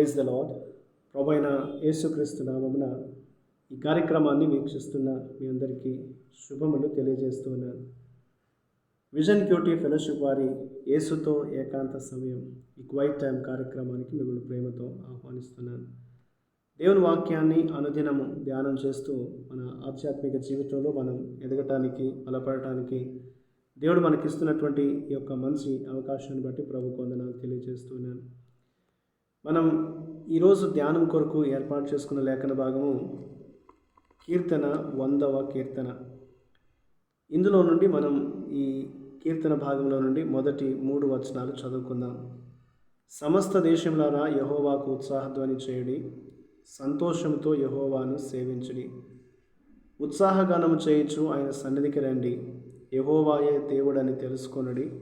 Praise the lord ప్రభైన యేసుక్రీస్తు నామమున ఈ కార్యక్రమాన్ని వీక్షిస్తున్న మీ అందరికీ శుభములు తెలియజేస్తున్నాను. విజన్ క్యూటీ ఫెలోషిప్ వారి యేసుతో ఏకాంత సమయం ఈ క్వైట్ టైం కార్యక్రమానికి మిమ్మల్ని ప్రేమతో ఆహ్వానిస్తున్నాను. దేవుని వాక్యాన్ని అనుదినము ధ్యానం చేస్తూ మన ఆధ్యాత్మిక జీవితంలో మనం ఎదగటానికి బలపడటానికి దేవుడు మనకిస్తున్నటువంటి ఈ యొక్క మంచి అవకాశాన్ని బట్టి ప్రభు కొందనాలు తెలియజేస్తున్నాను. మనం ఈరోజు ధ్యానం కొరకు ఏర్పాటు చేసుకున్న లేఖన భాగము కీర్తన వందవ కీర్తన. ఇందులో నుండి మనం ఈ కీర్తన భాగంలో నుండి మొదటి మూడు వచనాలు చదువుకుందాం. సమస్త దేశంలోన యహోవాకు ఉత్సాహధ్వని చేయడి. సంతోషంతో యహోవాను సేవించుడి. ఉత్సాహగానము చేయించు ఆయన సన్నిధికి రండి. యహోవాయే దేవుడని తెలుసుకొనడి.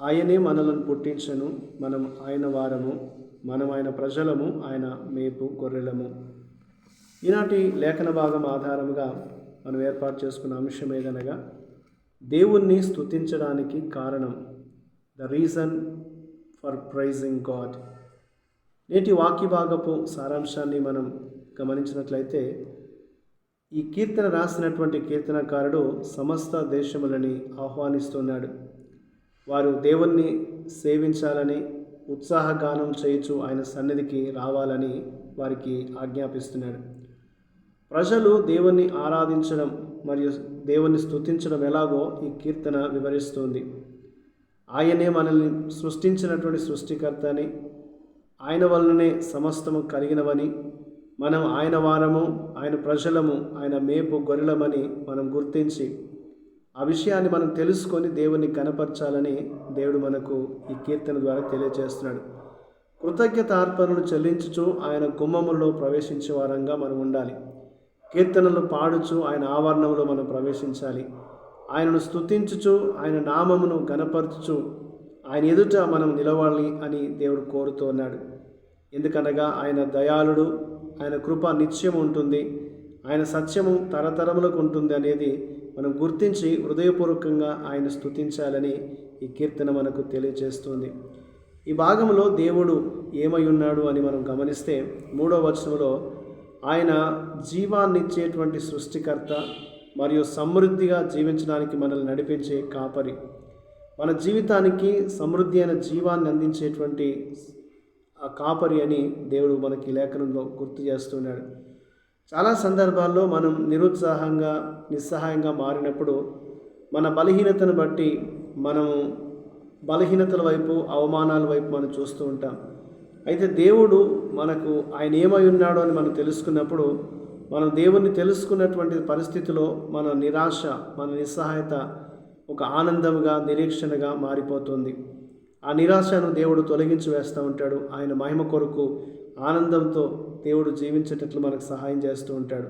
ఆయనే మనలను పుట్టించను. మనం ఆయన వారము. మనం ఆయన ప్రజలము. ఆయన మేపు గొర్రెలము. ఈనాటి లేఖన భాగం ఆధారముగా మనం ఏర్పాటు చేసుకున్న అంశం ఏదనగా దేవుణ్ణి స్తుతించడానికి కారణం the reason for praising God. నేటి వాక్య భాగపు సారాంశాన్ని మనం గమనించినట్లయితే ఈ కీర్తన రాసినటువంటి కీర్తనకారుడు సమస్త దేశములని ఆహ్వానిస్తున్నాడు. వారు దేవుణ్ణి సేవించాలని ఉత్సాహగానం చేయుచు ఆయన సన్నిధికి రావాలని వారికి ఆజ్ఞాపిస్తున్నాడు. ప్రజలు దేవుణ్ణి ఆరాధించడం మరియు దేవుణ్ణి స్తుతించడం ఎలాగో ఈ కీర్తన వివరిస్తుంది. ఆయనే మనల్ని సృష్టించినటువంటి సృష్టికర్త అని ఆయన వలననే సమస్తము కలిగినవని మనం ఆయన వారము ఆయన ప్రజలము ఆయన మేపు గొర్రెలమని మనం గుర్తించి ఆ విషయాన్ని మనం తెలుసుకొని దేవుని కనపరచాలని దేవుడు మనకు ఈ కీర్తన ద్వారా తెలియజేస్తున్నాడు. కృతజ్ఞత అర్పణలు చెల్లించుచు ఆయన గుమ్మములో ప్రవేశించే వారంగా మనం ఉండాలి. కీర్తనలు పాడుచు ఆయన ఆవరణంలో మనం ప్రవేశించాలి. ఆయనను స్తుతించుచు ఆయన నామమును గనపరచుచు ఆయన ఎదుట మనం నిలవాలి అని దేవుడు కోరుతున్నాడు ఎందుకనగా ఆయన దయాళుడు ఆయన కృప నిత్యం ఉంటుంది. ఆయన సత్యము తరతరములకు ఉంటుంది అనేది మనం గుర్తించి హృదయపూర్వకంగా ఆయన స్తుతించాలని ఈ కీర్తన మనకు తెలియజేస్తుంది. ఈ భాగంలో దేవుడు ఏమై ఉన్నాడు అని మనం గమనిస్తే మూడో వచనంలో ఆయన జీవాన్నిచ్చేటువంటి సృష్టికర్త మరియు సమృద్ధిగా జీవించడానికి మనల్ని నడిపించే కాపరి. మన జీవితానికి సమృద్ధి అయిన జీవాన్ని అందించేటువంటి ఆ కాపరి అని దేవుడు మనకి లేఖనంలో గుర్తు చేస్తున్నాడు. చాలా సందర్భాల్లో మనం నిరుత్సాహంగా నిస్సహాయంగా మారినప్పుడు మన బలహీనతను బట్టి మనము బలహీనతల వైపు అవమానాల వైపు మనం చూస్తూ ఉంటాం. అయితే దేవుడు మనకు ఆయన ఏమై ఉన్నాడో అని మనం తెలుసుకున్నప్పుడు మనం దేవుణ్ణి తెలుసుకున్నటువంటి పరిస్థితిలో మన నిరాశ మన నిస్సహాయత ఒక ఆనందంగా నిరీక్షణగా మారిపోతుంది. ఆ నిరాశను దేవుడు తొలగించి వేస్తూ ఉంటాడు. ఆయన మహిమ కొరకు ఆనందంతో దేవుడు జీవించేటట్లు మనకు సహాయం చేస్తూ ఉంటాడు.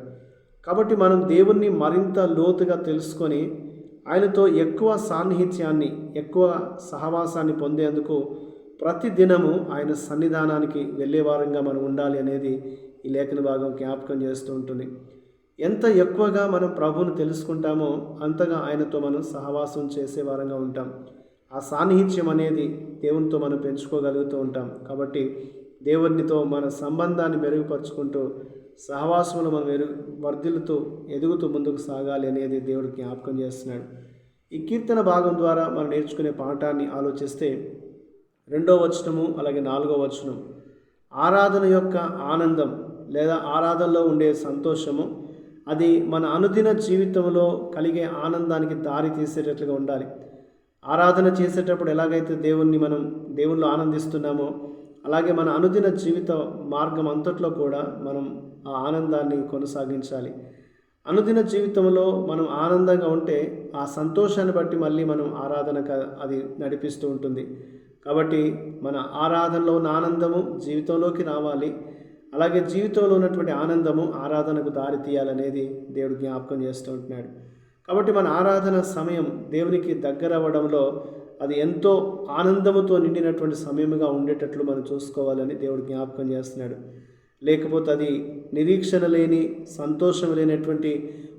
కాబట్టి మనం దేవుణ్ణి మరింత లోతుగా తెలుసుకొని ఆయనతో ఎక్కువ సాన్నిహిత్యాన్ని ఎక్కువ సహవాసాన్ని పొందేందుకు ప్రతి దినము ఆయన సన్నిధానానికి వెళ్ళేవారంగా మనం ఉండాలి అనేది ఈ లేఖన భాగం జ్ఞాపకం చేస్తూ ఉంటుంది. ఎంత ఎక్కువగా మనం ప్రభువును తెలుసుకుంటామో అంతగా ఆయనతో మనం సహవాసం చేసేవారంగా ఉంటాం. ఆ సాన్నిహిత్యం అనేది దేవునితో మనం పెంచుకోగలుగుతూ ఉంటాం. కాబట్టి దేవునితో మన సంబంధాన్ని మెరుగుపరుచుకుంటూ సహవాసములు మనం మెరుగు వర్ధిల్లుతూ ఎదుగుతూ ముందుకు సాగాలి అనేది దేవుడు జ్ఞాపకం చేస్తున్నాడు. ఈ కీర్తన భాగం ద్వారా మనం నేర్చుకునే పాఠాన్ని ఆలోచిస్తే రెండో వచనము అలాగే నాలుగో వచనం ఆరాధన యొక్క ఆనందం లేదా ఆరాధనలో ఉండే సంతోషము అది మన అనుదిన జీవితంలో కలిగే ఆనందానికి దారి తీసేటట్లుగా ఉండాలి. ఆరాధన చేసేటప్పుడు ఎలాగైతే దేవుణ్ణి మనం దేవుళ్ళు ఆనందిస్తున్నామో అలాగే మన అనుదిన జీవిత మార్గం అంతట్లో కూడా మనం ఆ ఆనందాన్ని కొనసాగించాలి. అనుదిన జీవితంలో మనం ఆనందంగా ఉంటే ఆ సంతోషాన్ని బట్టి మళ్ళీ మనం ఆరాధన అది నడిపిస్తూ ఉంటుంది. కాబట్టి మన ఆరాధనలో ఉన్న ఆనందము జీవితంలోకి రావాలి. అలాగే జీవితంలో ఉన్నటువంటి ఆనందము ఆరాధనకు దారి తీయాలనేది దేవుడు జ్ఞాపకం చేస్తూ ఉంటున్నాడు. కాబట్టి మన ఆరాధన సమయం దేవునికి దగ్గర అవ్వడంలో అది ఎంతో ఆనందముతో నిండినటువంటి సమయముగా ఉండేటట్లు మనం చూసుకోవాలని దేవుడు జ్ఞాపకం చేస్తున్నాడు. లేకపోతే అది నిరీక్షణ లేని సంతోషం లేనటువంటి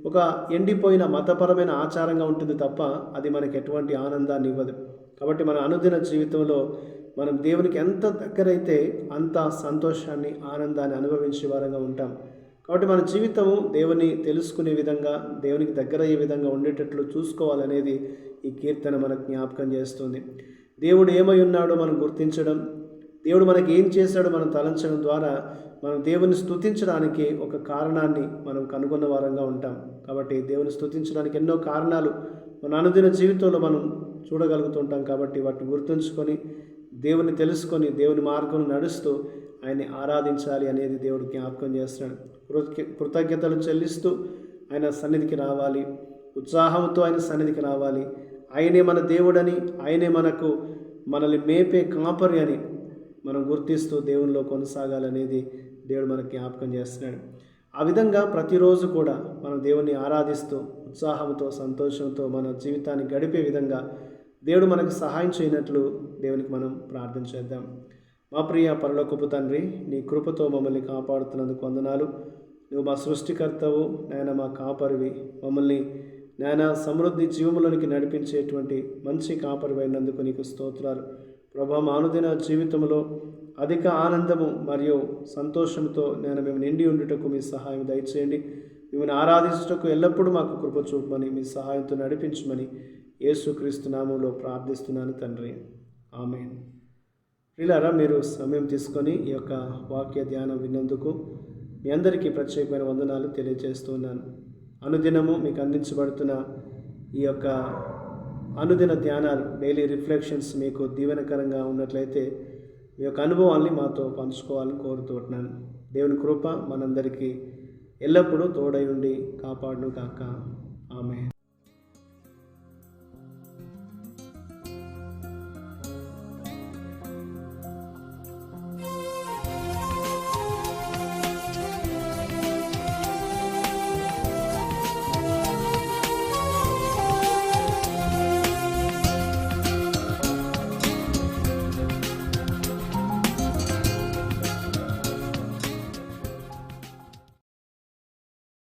ఒక ఎండిపోయిన మతపరమైన ఆచారంగా ఉంటుంది తప్ప అది మనకి ఎటువంటి ఆనందాన్ని ఇవ్వదు. కాబట్టి మన అనుదిన జీవితంలో మనం దేవునికి ఎంత దగ్గరైతే అంత సంతోషాన్ని ఆనందాన్ని అనుభవించే వారంగా ఉంటాం. కాబట్టి మన జీవితము దేవుని తెలుసుకునే విధంగా దేవునికి దగ్గర అయ్యే విధంగా ఉండేటట్లు చూసుకోవాలనేది ఈ కీర్తన మనకు జ్ఞాపకం చేస్తుంది. దేవుడు ఏమై ఉన్నాడో మనం గుర్తించడం దేవుడు మనకి ఏం చేశాడో మనం తలంచడం ద్వారా మనం దేవుని స్థుతించడానికి ఒక కారణాన్ని మనం కనుగొన్న వారంగా ఉంటాం. కాబట్టి దేవుని స్థుతించడానికి ఎన్నో కారణాలు మన అనుదిన జీవితంలో మనం చూడగలుగుతుంటాం కాబట్టి వాటిని గుర్తుంచుకొని దేవుని తెలుసుకొని దేవుని మార్గం నడుస్తూ ఆయన్ని ఆరాధించాలి అనేది దేవుడు జ్ఞాపకం చేస్తున్నాడు. కృతజ్ఞతలు చెల్లిస్తూ ఆయన సన్నిధికి రావాలి. ఉత్సాహంతో ఆయన సన్నిధికి రావాలి. ఆయనే మన దేవుడని ఆయనే మనకు మనల్ని మేపే కాపరి అని మనం గుర్తిస్తూ దేవునిలో కొనసాగాలనేది దేవుడు మనకు జ్ఞాపకం చేస్తున్నాడు. ఆ విధంగా ప్రతిరోజు కూడా మనం దేవుణ్ణి ఆరాధిస్తూ ఉత్సాహంతో సంతోషంతో మన జీవితాన్ని గడిపే విధంగా దేవుడు మనకు సహాయం చేయనట్లు దేవునికి మనం ప్రార్థన చేద్దాం. మా ప్రియ పరలోకపు తండ్రి నీ కృపతో మమ్మల్ని కాపాడుతున్నందుకు వందనాలు. నువ్వు మా సృష్టికర్తవు నాయన మా కాపరివి. మమ్మల్ని నాయన సమృద్ధి జీవములోనికి నడిపించేటువంటి మంచి కాపరి అయినందుకు నీకు స్తోత్రాలు. ప్రభా మా అనుదిన జీవితంలో అధిక ఆనందము మరియు సంతోషంతో నేను మేము నిండి ఉండుటకు మీ సహాయం దయచేయండి. మిమ్మల్ని ఆరాధించుటకు ఎల్లప్పుడూ మాకు కృప చూపమని మీ సహాయంతో నడిపించమని యేసుక్రీస్తు నామంలో ప్రార్థిస్తున్నాను తండ్రి. ఆమెను. ప్రిలారా మీరు సమయం తీసుకొని ఈ యొక్క వాక్య ధ్యానం విన్నందుకు మీ అందరికీ ప్రత్యేకమైన వందనాలు తెలియజేస్తున్నాను. అనుదినము మీకు అందించబడుతున్న ఈ యొక్క అనుదిన ధ్యానాలు డైలీ రిఫ్లెక్షన్స్ మీకు దీవెనకరంగా ఉన్నట్లయితే మీ యొక్క అనుభవాల్ని మాతో పంచుకోవాలని కోరుతున్నాను దేవుని కృప మనందరికీ ఎల్లప్పుడూ తోడై ఉండి కాపాడును కాక ఆమె